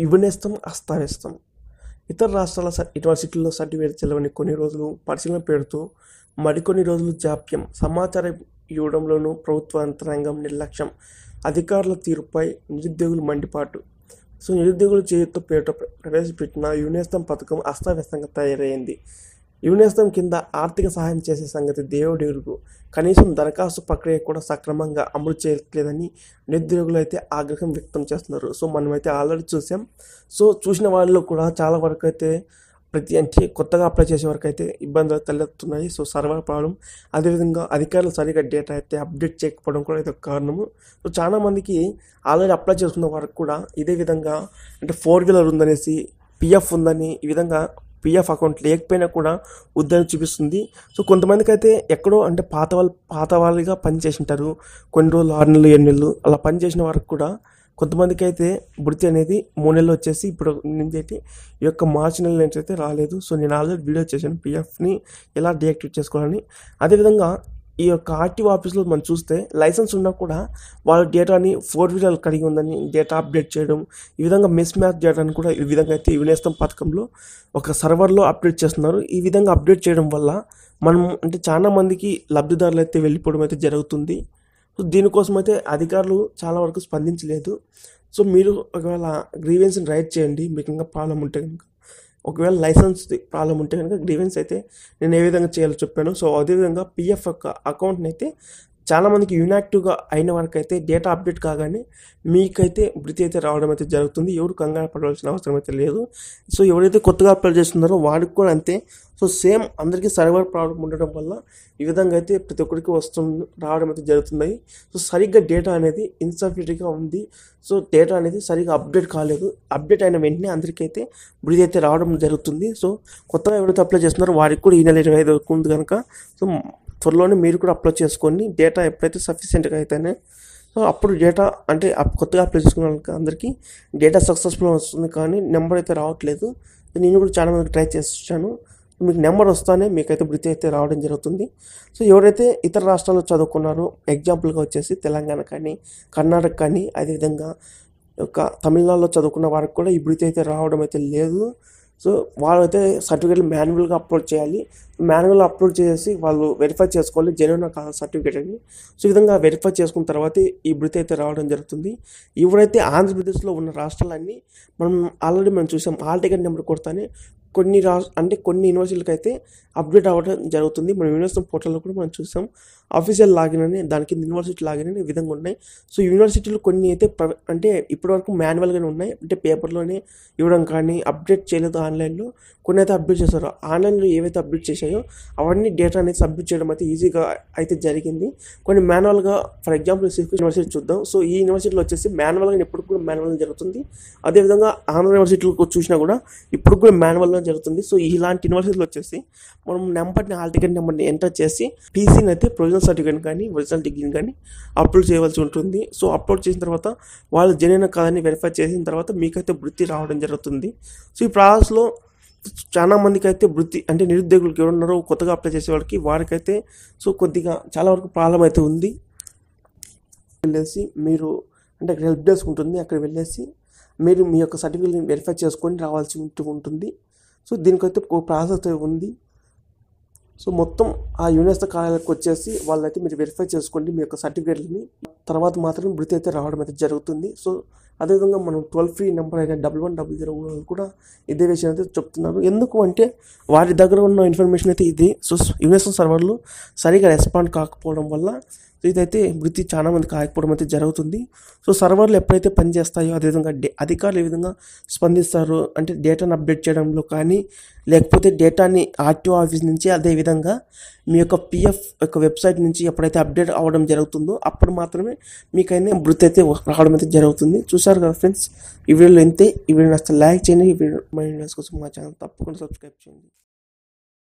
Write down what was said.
యువనేస్తం అస్తావేస్తాం ఇతర రాష్ట్రాల స- యూనివర్సిటీల్లో సర్టిఫికేట్ చెల్లవని కొన్ని రోజులు పరిశీలన పేరుతో మరికొన్ని రోజులు జాప్యం సమాచారం ఇవ్వడంలోనూ ప్రభుత్వ యంత్రాంగం నిర్లక్ష్యం అధికారుల తీరుపై నిరుద్యోగులు మండిపాటు. సో నిరుద్యోగులు చేతితో పేరుతో ప్ర- ప్రవేశపెట్టిన యునేస్తం పథకం అస్తవ్యస్తంగా తయారైంది. యునేస్తం కింద ఆర్థిక సహాయం చేసే సంగతి దేవుడెరుగు కనీసం దరఖాస్తు ప్రక్రియ కూడా సక్రమంగా అమలు చేయట్లేదని నిరుద్యోగులు అయితే ఆగ్రహం వ్యక్తం చేస్తున్నారు. సో మనమైతే ఆల్రెడీ చూసాం. సో చూసిన వాళ్ళు కూడా చాలా వరకు అయితే ప్రతి అంటే కొత్తగా అప్లై చేసే వరకు అయితే ఇబ్బందులు తలెత్తున్నాయి సో సర్వర్ ప్రాబ్లం అదేవిధంగా అధికారులు సరిగా డేటా అయితే అప్డేట్ చేయకపోవడం కూడా ఇది ఒక కారణము. సో చాలా మందికి ఆల్రెడీ అప్లై చేసుకున్న వరకు కూడా ఇదే విధంగా అంటే ఫోర్ వీలర్ ఉందనేసి పిఎఫ్ ఉందని ఈ విధంగా పిఎఫ్ అకౌంట్ లేకపోయినా కూడా ఉద్యోగం చూపిస్తుంది. సో కొంతమందికి అయితే ఎక్కడో అంటే పాత వాళ్ళు పాత వాళ్ళుగా పనిచేసింటారు కొన్ని రోజులు ఆరు నెలలు ఏడు నెలలు అలా పనిచేసిన వారికి కూడా కొంతమందికి అయితే వృత్తి అనేది మూడు నెలలు వచ్చేసి ఇప్పుడు నేను అయితే ఈ యొక్క మార్చి నెల నుంచి అయితే రాలేదు. సో నేను ఆల్రెడీ వీడియో చేశాను. పిఎఫ్ని ఎలా డియాక్టివేట్ చేసుకోవాలని. అదేవిధంగా ఈ యొక్క ఆర్టీఓ ఆఫీస్లో మనం చూస్తే లైసెన్స్ ఉన్నా కూడా వాళ్ళ డేటాని ఫోర్ వీలర్ కలిగి ఉందని డేటా అప్డేట్ చేయడం ఈ విధంగా మిస్ మ్యాచ్ డేటాని కూడా ఈ విధంగా అయితే వినేస్తం పథకంలో ఒక సర్వర్లో అప్డేట్ చేస్తున్నారు. ఈ విధంగా అప్డేట్ చేయడం వల్ల మనం అంటే చాలా మందికి లబ్ధిదారులు అయితే వెళ్ళిపోవడం అయితే జరుగుతుంది. సో దీనికోసం అయితే అధికారులు చాలా వరకు స్పందించలేదు. సో మీరు ఒకవేళ గ్రీవెన్స్ని రైట్ చేయండి. మీకు ఇంకా ప్రాబ్లం ఉంటే కనుక. ఒకవేళ లైసెన్స్ ప్రాబ్లం ఉంటే కనుక గ్రీవెన్స్ అయితే నేను ఏ విధంగా చేయాలో చెప్పాను. సో అదేవిధంగా పిఎఫ్ యొక్క అకౌంట్ని అయితే చాలామందికి యూనాక్టివ్గా అయిన వారికి అయితే డేటా అప్డేట్ కాగానే మీకైతే వృత్తి అయితే రావడం అయితే జరుగుతుంది. ఎవరు కంగారు పడవలసిన అవసరం అయితే లేదు. సో ఎవరైతే కొత్తగా అప్లై చేస్తున్నారో వాడికి కూడా అంతే. సో సేమ్ అందరికీ సర్వర్ ప్రాబ్లం ఉండడం వల్ల ఈ విధంగా అయితే ప్రతి ఒక్కరికి వస్తుంది రావడం అయితే జరుగుతున్నాయి. సో సరిగ్గా డేటా అనేది ఇన్సఫిషియెంట్గా ఉంది. సో డేటా అనేది సరిగ్గా అప్డేట్ కాలేదు. అప్డేట్ అయిన వెంటనే అందరికైతే బ్రిడ్జ్ అయితే రావడం జరుగుతుంది. సో కొత్తగా ఎవరైతే అప్లై చేస్తున్నారో వారికి కూడా ఈ నెల ఇరవై ఐదు వరకు ఉంది కనుక. సో త్వరలోనే మీరు కూడా అప్లై చేసుకొని డేటా ఎప్పుడైతే సఫిషియెంట్గా అయితేనే సో అప్పుడు డేటా అంటే కొత్తగా అప్లై చేసుకున్న వాళ్ళకి అందరికీ డేటా సక్సెస్ఫుల్ వస్తుంది కానీ నెంబర్ అయితే రావట్లేదు. నేను కూడా చాలా మందికి ట్రై చేస్తాను మీకు నెంబర్ వస్తానే మీకైతే వృత్తి అయితే రావడం జరుగుతుంది. సో ఎవరైతే ఇతర రాష్ట్రాల్లో చదువుకున్నారో ఎగ్జాంపుల్గా వచ్చేసి తెలంగాణ కానీ కర్ణాటక కానీ అదేవిధంగా ఒక తమిళనాడులో చదువుకున్న వారికి కూడా ఈ వృత్తి అయితే రావడం అయితే లేదు. సో వాళ్ళైతే సర్టిఫికేట్లు మాన్యువల్గా అప్లోడ్ చేయాలి. మాన్యువల్ అప్లోడ్ చేసి వాళ్ళు వెరిఫై చేసుకోవాలి. జెన్యున్ కాదు సర్టిఫికేట్ అని. సో ఈ విధంగా వెరిఫై చేసుకున్న తర్వాత ఈ బ్రిత్ అయితే రావడం జరుగుతుంది. ఇప్పుడైతే ఆంధ్రప్రదేశ్లో ఉన్న రాష్ట్రాలన్నీ మనం ఆల్రెడీ మనం చూసాం. ఆల్ టికెట్ నెంబర్ కొడతానే కొన్ని రా అంటే కొన్ని యూనివర్సిటీలకు అయితే అప్డేట్ అవ్వడం జరుగుతుంది. మనం యూనివర్సిటీ పోర్టల్లో కూడా మనం చూసాం. అఫీషియల్ లాగిన్ అని దానికి యూనివర్సిటీ లాగిన్ అనే విధంగా ఉన్నాయి. సో యూనివర్సిటీలు కొన్ని అయితే అంటే ఇప్పటివరకు మాన్యువల్గానే ఉన్నాయి. అంటే పేపర్లోనే ఇవ్వడం కానీ అప్డేట్ చేయలేదు ఆన్లైన్లో. కొన్ని అయితే అప్డేట్ చేశారు. ఆన్లైన్లో ఏవైతే అప్డేట్ చేశాయో అవన్నీ డేటా అనేది సబ్మిట్ చేయడం అయితే ఈజీగా అయితే జరిగింది. కొన్ని మాన్యువల్గా ఫర్ ఎగ్జాంపుల్ సిఫ్ యూనివర్సిటీ చూద్దాం. సో ఈ యూనివర్సిటీలో వచ్చేసి మాన్యువల్గా ఎప్పుడు కూడా మాన్యువల్ జరుగుతుంది. అదేవిధంగా ఆంధ్ర యూనివర్సిటీలకు చూసినా కూడా ఇప్పుడు కూడా మాన్యువల్గా జరుగుతుంది. సో ఇలాంటి యూనివర్సిటీలు వచ్చేసి మనం నెంబర్ని హాల్ టికెట్ నెంబర్ని ఎంటర్ చేసి టీసీని అయితే ప్రొవిజనల్ సర్టిఫికేట్ కానీ ఒరిజినల్ డిగ్రీని కానీ అప్లోడ్ చేయవలసి ఉంటుంది. సో అప్లోడ్ చేసిన తర్వాత వాళ్ళు జరిగిన కాదని వెరిఫై చేసిన తర్వాత మీకైతే వృత్తి రావడం జరుగుతుంది. సో ఈ ప్రాసెస్లో చాలా మందికి అయితే వృత్తి అంటే నిరుద్యోగులకు ఎవరున్నారో కొత్తగా అప్లై చేసే వాళ్ళకి వారికైతే సో కొద్దిగా చాలా వరకు ప్రాబ్లం అయితే ఉంది. వెళ్ళేసి మీరు అంటే అక్కడ హెల్ప్ డెస్క్ ఉంటుంది. అక్కడ వెళ్ళేసి మీరు మీ యొక్క సర్టిఫికేట్ని వెరిఫై చేసుకొని రావాల్సి ఉంటూ ఉంటుంది. సో దీనికైతే ఒక ప్రాసెస్ ఉంది. సో మొత్తం ఆ యూనివర్సిటీ కార్యాలయానికి వచ్చేసి వాళ్ళైతే మీరు వెరిఫై చేసుకోండి మీ యొక్క సర్టిఫికేట్లని. తర్వాత మాత్రం వృత్తి అయితే రావడం అయితే జరుగుతుంది. సో అదేవిధంగా మనం ట్వెల్వ్ ఫ్రీ నెంబర్ అయిన డబల్ వన్ డబల్ జీరో కూడా ఇదే విషయం అయితే చెప్తున్నారు. ఎందుకు అంటే వారి దగ్గర ఉన్న ఇన్ఫర్మేషన్ అయితే ఇది. సో ఇన్వెస్ట్మెంట్ సర్వర్లు సరిగా రెస్పాండ్ కాకపోవడం వల్ల ఇదైతే వృత్తి చాలా మంది కాకపోవడం అయితే జరుగుతుంది. సో సర్వర్లు ఎప్పుడైతే పనిచేస్తాయో అదేవిధంగా డే అధికారులు ఏ విధంగా స్పందిస్తారు? అంటే డేటాను అప్డేట్ చేయడంలో కానీ లేకపోతే డేటాని ఆర్టీఓ ఆఫీస్ నుంచి అదేవిధంగా మీ యొక్క పిఎఫ్ యొక్క వెబ్సైట్ నుంచి ఎప్పుడైతే అప్డేట్ అవ్వడం జరుగుతుందో అప్పుడు మాత్రమే మీకైనా వృత్తి అయితే రావడం అయితే జరుగుతుంది. చూసారు కదా ఫ్రెండ్స్. ఈ వీడియోలో ఇంతే. ఈ వీడియో నచ్చితే లైక్ చేయండి. ఈ వీడియో మై వీడియోస్ కోసం మా ఛానల్ తప్పకుండా సబ్స్క్రైబ్ చేయండి.